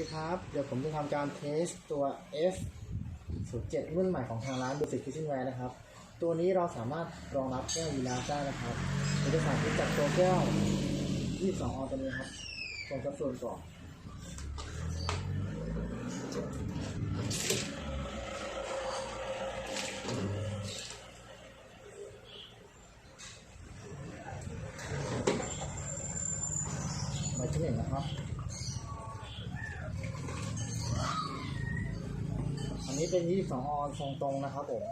ดีครับ เดี๋ยวผมจะทำการเทสตัว F 07รุ่นใหม่ของทางร้านดูสิคิชเช่นแวร์นะครับ ตัวนี้เราสามารถรองรับแก้วยีราฟได้นะครับเราจะสาธิตจากตัวแก้ว 22 ออนตัวนี้ครับตรงกระส่วนก่อนมาที่หนึ่งนะครับ นี้เป็น 22 ออนทรงตรงนะครับผม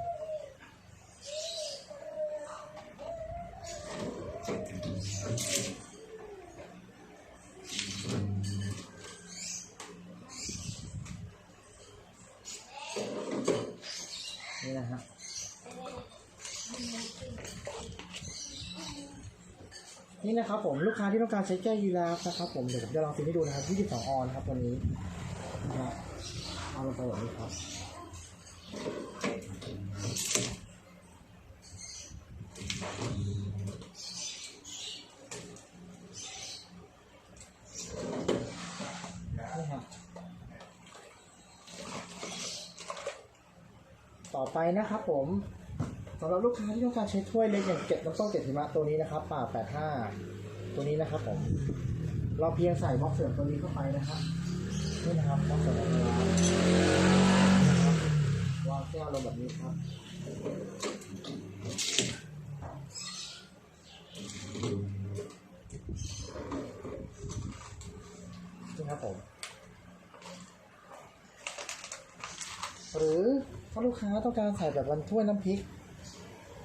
นี่นะฮะนี่นะครับผมลูกค้าที่ต้องการใช้แก้วยีราฟนะครับผมเดี๋ยวผมจะลองฟิลให้ดูนะครับ 22 ออนครับตัวนี้นะฮะเอาลงไปแบบนี้ครับ นี่ครับ ต่อไปนะครับผมสำหรับลูกค้าที่ต้องการใช้ถ้วยเล็กอย่างเก็บน้ำส้มเก็บหิมะตัวนี้นะครับป่า85ตัวนี้นะครับผม เราเพียงใส่บล็อกเสริมตัวนี้เข้าไปนะครับนี่นะครับบล็อกเสริมของเราวางแก้วลงแบบนี้ครับนี่ครับผม หรือ ถ้าลูกค้าต้องการใส่แบบวันถ้วยน้ำพริก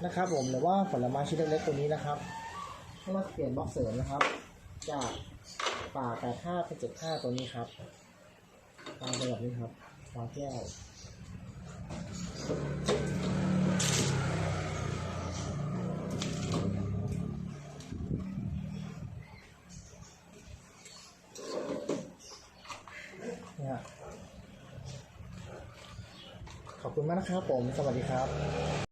นะครับ ผมหรือว่าผลไม้ชิ้นเล็กๆตัวนี้นะครับให้เราเปลี่ยนบล็อกเสริมนะครับ จากป่า85เป็น75ตัวนี้ครับวางไปแบบนี้ครับวางแก้ว ขอบคุณมากนะครับผม สวัสดีครับ